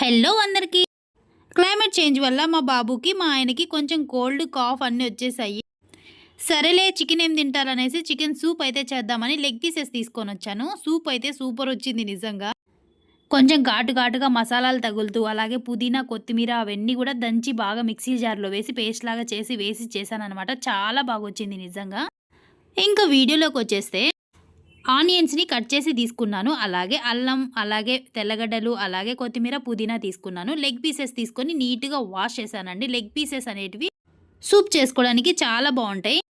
Hello అందరికీ. Climate change వల్ల మా బాబుకి మా ఆయనకి కొంచెం కోల్డ్ కాఫ్ అన్నీ వచ్చేసాయి. సరేలే చికెన్ ఏం తింటారనేసి చికెన్ సూప్ అయితే చేద్దామని లెగ్ పీసెస్ తీసుకొని వచ్చాను. సూప్ అయితే సూపర్ వచ్చింది నిజంగా. కొంచెం ఘాటు ఘాటుగా మసాలాలు తగులుతూ అలాగే పుదీనా కొత్తిమీర అవన్నీ కూడా దంచి బాగా మిక్సీ జార్లో వేసి పేస్ట్ లాగా చేసి వేసి చేశాను అనమాట చాలా బాగా వచ్చింది నిజంగా. ఇంకా వీడియోలోకి వచ్చేస్తే ఆనియన్స్ని కట్ చేసి తీసుకున్నాను. అలాగే అల్లం అలాగే తెల్లగడ్డలు అలాగే కొత్తిమీర పుదీనా తీసుకున్నాను. లెగ్ పీసెస్ తీసుకొని నీట్గా వాష్ చేశానండి. లెగ్ పీసెస్ అనేటివి సూప్ చేసుకోవడానికి చాలా బాగుంటాయి.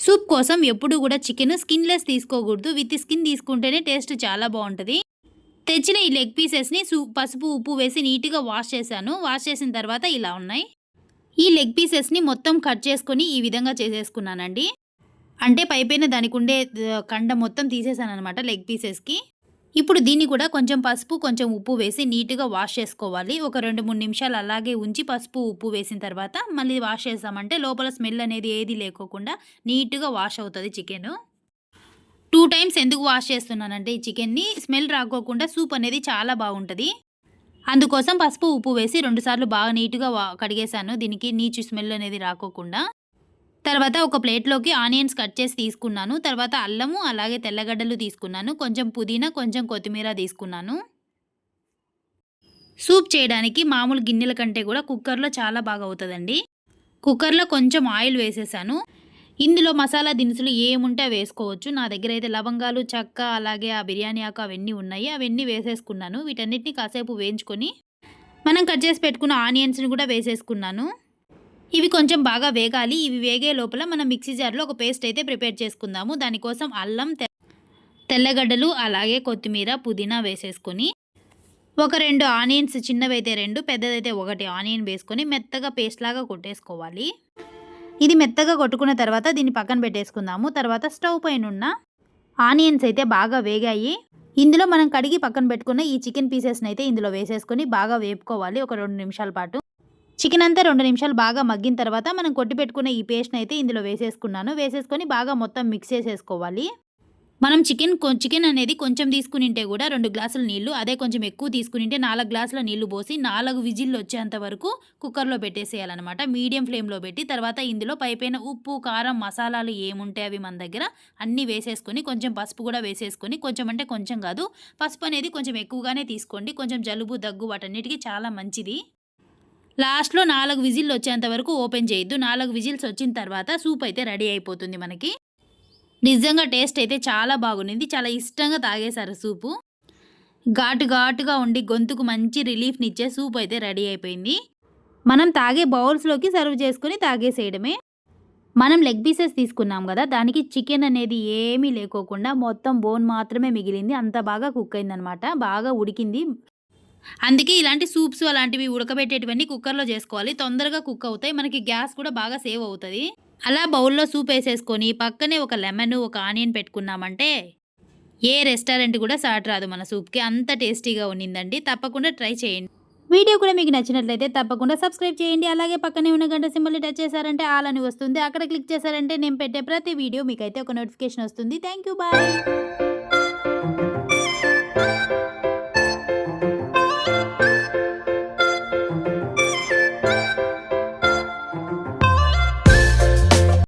సూప్ కోసం ఎప్పుడు కూడా చికెన్ స్కిన్లెస్ తీసుకోకూడదు. విత్ స్కిన్ తీసుకుంటేనే టేస్ట్ చాలా బాగుంటుంది. తెచ్చిన ఈ లెగ్ పీసెస్ని సూప్ పసుపు ఉప్పు వేసి నీట్గా వాష్ చేశాను. వాష్ చేసిన తర్వాత ఇలా ఉన్నాయి. ఈ లెగ్ పీసెస్ని మొత్తం కట్ చేసుకొని ఈ విధంగా చేసేసుకున్నానండి. అంటే పైపైన దానికి ఉండే కండ మొత్తం తీసేసాను అనమాట లెగ్ పీసెస్కి. ఇప్పుడు దీన్ని కూడా కొంచెం పసుపు కొంచెం ఉప్పు వేసి నీట్గా వాష్ చేసుకోవాలి. ఒక రెండు మూడు నిమిషాలు అలాగే ఉంచి పసుపు ఉప్పు వేసిన తర్వాత మళ్ళీ వాష్ చేసామంటే లోపల స్మెల్ అనేది ఏది లేకోకుండా నీట్గా వాష్ అవుతుంది చికెన్. టూ టైమ్స్ ఎందుకు వాష్ చేస్తున్నానంటే ఈ చికెన్ని స్మెల్ రాకోకుండా సూప్ అనేది చాలా బాగుంటుంది. అందుకోసం పసుపు ఉప్పు వేసి రెండుసార్లు బాగా నీట్గా కడిగేశాను. దీనికి నీచు స్మెల్ అనేది రాకోకుండా. తర్వాత ఒక ప్లేట్లోకి ఆనియన్స్ కట్ చేసి తీసుకున్నాను. తర్వాత అల్లము అలాగే తెల్లగడ్డలు తీసుకున్నాను. కొంచెం పుదీనా కొంచెం కొత్తిమీర తీసుకున్నాను. సూప్ చేయడానికి మామూలు గిన్నెల కంటే కూడా కుక్కర్లో చాలా బాగా అవుతుందండి. కుక్కర్లో కొంచెం ఆయిల్ వేసేసాను. ఇందులో మసాలా దినుసులు ఏముంటే అవి వేసుకోవచ్చు. నా దగ్గర అయితే లవంగాలు చెక్క అలాగే ఆ బిర్యానీ ఆకు అవన్నీ ఉన్నాయి. అవన్నీ వేసేసుకున్నాను. వీటన్నిటిని కాసేపు వేయించుకొని మనం కట్ చేసి పెట్టుకున్న ఆనియన్స్ని కూడా వేసేసుకున్నాను. ఇవి కొంచెం బాగా వేగాలి. ఇవి వేగే లోపల మనం మిక్సీ జార్లో ఒక పేస్ట్ అయితే ప్రిపేర్ చేసుకుందాము. దానికోసం అల్లం తె- తెల్లగడ్డలు అలాగే కొత్తిమీర పుదీనా వేసేసుకొని ఒక రెండు ఆనియన్స్ చిన్నవైతే రెండు పెద్దదైతే ఒకటి ఆనియన్ వేసుకొని మెత్తగా పేస్ట్ లాగా కొట్టేసుకోవాలి. ఇది మెత్తగా కొట్టుకున్న తర్వాత దీన్ని పక్కన పెట్టేసుకుందాము. తర్వాత స్టవ్ పైన ఉన్న ఆనియన్స్ అయితే బాగా వేగాయి. ఇందులో మనం కడిగి పక్కన పెట్టుకున్న ఈ చికెన్ పీసెస్ని అయితే ఇందులో వేసేసుకొని బాగా వేపుకోవాలి. ఒక రెండు నిమిషాల పాటు. చికెన్ అంతా రెండు నిమిషాలు బాగా మగ్గిన తర్వాత మనం కొట్టి పెట్టుకున్న ఈ పేస్ట్ని అయితే ఇందులో వేసేసుకున్నాను. వేసేసుకొని బాగా మొత్తం మిక్స్ చేసేసుకోవాలి. మనం చికెన్ చికెన్ అనేది కొంచెం తీసుకునింటే కూడా రెండు గ్లాసుల నీళ్ళు అదే కొంచెం ఎక్కువ తీసుకునింటే నాలుగు గ్లాసుల నీళ్ళు పోసి నాలుగు విజిల్లు వచ్చేంత వరకు కుక్కర్లో పెట్టేసేయాలన్నమాట. మీడియం ఫ్లేమ్లో పెట్టి తర్వాత ఇందులో పైపైన ఉప్పు కారం మసాలాలు ఏముంటాయి అవి మన దగ్గర అన్నీ వేసేసుకొని కొంచెం పసుపు కూడా వేసేసుకొని కొంచెం అంటే కొంచెం కాదు పసుపు అనేది కొంచెం ఎక్కువగానే తీసుకోండి. కొంచెం జలుబు దగ్గు వాటన్నిటికీ చాలా మంచిది. లాస్ట్లో నాలుగు విజిల్లు వచ్చేంత వరకు ఓపెన్ చేయొద్దు. నాలుగు విజిల్స్ వచ్చిన తర్వాత సూప్ అయితే రెడీ అయిపోతుంది మనకి. నిజంగా టేస్ట్ అయితే చాలా బాగుంది చాలా ఇష్టంగా తాగేశారు సూపు. ఘాటు ఘాటుగా ఉండి గొంతుకు మంచి రిలీఫ్ని ఇచ్చే సూప్ అయితే రెడీ అయిపోయింది. మనం తాగే బౌల్స్లోకి సర్వ్ చేసుకుని తాగేసేయడమే. మనం లెగ్ పీసెస్ తీసుకున్నాం కదా దానికి చికెన్ అనేది ఏమీ లేకోకుండా మొత్తం బోన్ మాత్రమే మిగిలింది. అంత బాగా కుక్ అయిందనమాట. బాగా ఉడికింది. అందుకే ఇలాంటి సూప్స్ అలాంటివి ఉడకబెట్టేటివన్నీ కుక్కర్లో చేసుకోవాలి. తొందరగా కుక్ అవుతాయి. మనకి గ్యాస్ కూడా బాగా సేవ్ అవుతుంది. అలా బౌల్లో సూప్ వేసేసుకొని పక్కనే ఒక లెమన్ ఒక ఆనియన్ పెట్టుకున్నామంటే ఏ రెస్టారెంట్ కూడా సాట్ రాదు మన సూప్కి. అంత టేస్టీగా ఉన్నిందండి తప్పకుండా ట్రై చేయండి. వీడియో కూడా మీకు నచ్చినట్లయితే తప్పకుండా సబ్స్క్రైబ్ చేయండి. అలాగే పక్కనే ఉన్న గంట సింబల్ని టచ్ చేశారంటే ఆల్ అని వస్తుంది. అక్కడ క్లిక్ చేశారంటే నేను పెట్టే ప్రతి వీడియో మీకైతే ఒక నోటిఫికేషన్ వస్తుంది. Thank you bye.